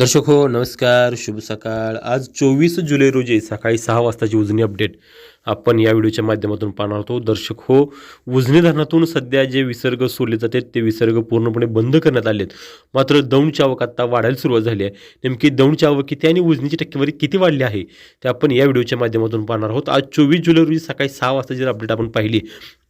दर्शक हो नमस्कार शुभ सकाळ. आज चोवीस जुलै रोजी सकाळी सहा वाजताची उजनी अपडेट आपण या व्हिडिओच्या माध्यमातून पाहणार आहोत. दर्शक हो उजनी धरणातून सध्या जे विसर्ग सोडले जाते ते विसर्ग पूर्णपणे बंद करण्यात आले आहेत मात्र दौंडची आवक आत्ता वाढायला सुरुवात झाली आहे. नेमकी दौंडची आवक किती आणि उजनीची टक्केवारी किती वाढली आहे ते आपण या व्हिडिओच्या माध्यमातून पाहणार आहोत. आज चोवीस जुलै रोजी सकाळी सहा वाजता जर अपडेट आपण पाहिली.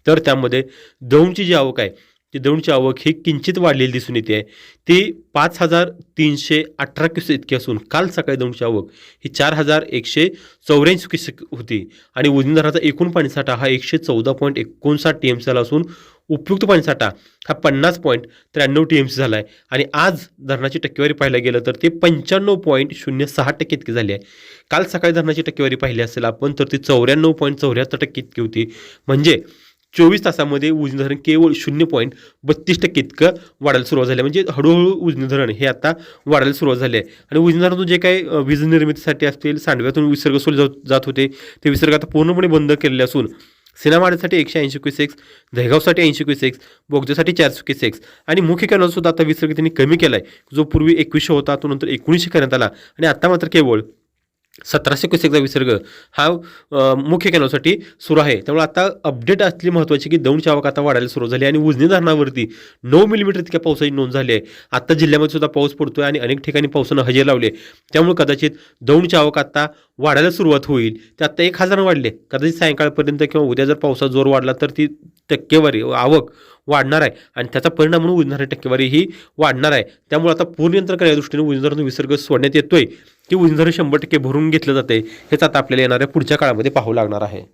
तर त्यामध्ये दौंडची जी आवक आहे ती दौंडची आवक ही किंचित वाढलेली दिसून येते. आहे ती पाच हजार तीनशे अठरा क्युसेक इतकी असून काल सकाळी दौंडची आवक ही चार हजार एकशे चौऱ्याऐंशी क्युसेक होती. आणि उजनी धरणाचा एकूण पाणीसाठा हा एकशे चौदा पॉईंट एकोणसाठ टी एम सी झाला असून उपयुक्त पाणीसाठा हा पन्नास पॉईंट त्र्याण्णव टी एम सी झाला आहे आणि आज धरणाची टक्केवारी पाहायला गेलं तर ते पंच्याण्णव पॉईंट शून्य सहा टक्के इतकी झाली आहे. काल सकाळी धरणाची टक्केवारी पाहिली असेल आपण तर ती चौऱ्याण्णव पॉईंट चौऱ्याहत्तर टक्के इतकी होती. म्हणजे चोवीस तासामध्ये उजनी धरण केवळ शून्य पॉईंट बत्तीस टक्के इतकं वाढायला सुरुवात झाली. आहे. म्हणजे हळूहळू उजनी धरण हे आता वाढायला सुरुवात झाली आहे. आणि उजनी धरणातून जे काही वीज निर्मितीसाठी असतील सांडव्यातून विसर्ग सोडले जात जात होते ते विसर्ग आता पूर्णपणे बंद केलेले असून सिनेमाड्यासाठी एकशे ऐंशी क्युसेक्स दहेगावसाठी ऐंशी क्युसेक्स बोगद्यासाठी चारशे क्युसेक्स आणि मुख्य कॅनलसुद्धा आता विसर्ग त्यांनी कमी केला आहे जो पूर्वी एकवीसशे होता तो नंतर एकोणीसशे करण्यात आला. आणि आता मात्र केवळ सतराशे क्युसेकचा विसर्ग हा मुख्य कॅनलसाठी सुरू आहे. त्यामुळे आता अपडेट असली महत्त्वाची की दौंडची आवक आता वाढायला सुरू झाली आणि उजनी धरणावरती नऊ मिलीमीटर इतक्या पावसाची नोंद झाली आहे. आता जिल्ह्यामध्ये सुद्धा पाऊस पडतोय आणि अनेक ठिकाणी पावसानं हजेरी लावले त्यामुळे कदाचित दौंडची आवक आता वाढायला सुरुवात होईल. ते आता एक हजार वाढले. कदाचित सायंकाळपर्यंत किंवा उद्या जर पावसात जोर वाढला तर ती टक्केवारी आवक वाढणार आहे आणि त्याचा परिणाम म्हणून उजणारी टक्केवारी ही वाढणार आहे. त्यामुळे आता पूर्णयंत्र या दृष्टीने उजनीधरण विसर्ग सोडण्यात येतोय. की उजनीधरण शंभर टक्के भरून घेतलं जाते हेच आता आपल्याला येणाऱ्या पुढच्या काळामध्ये पाहावं लागणार आहे.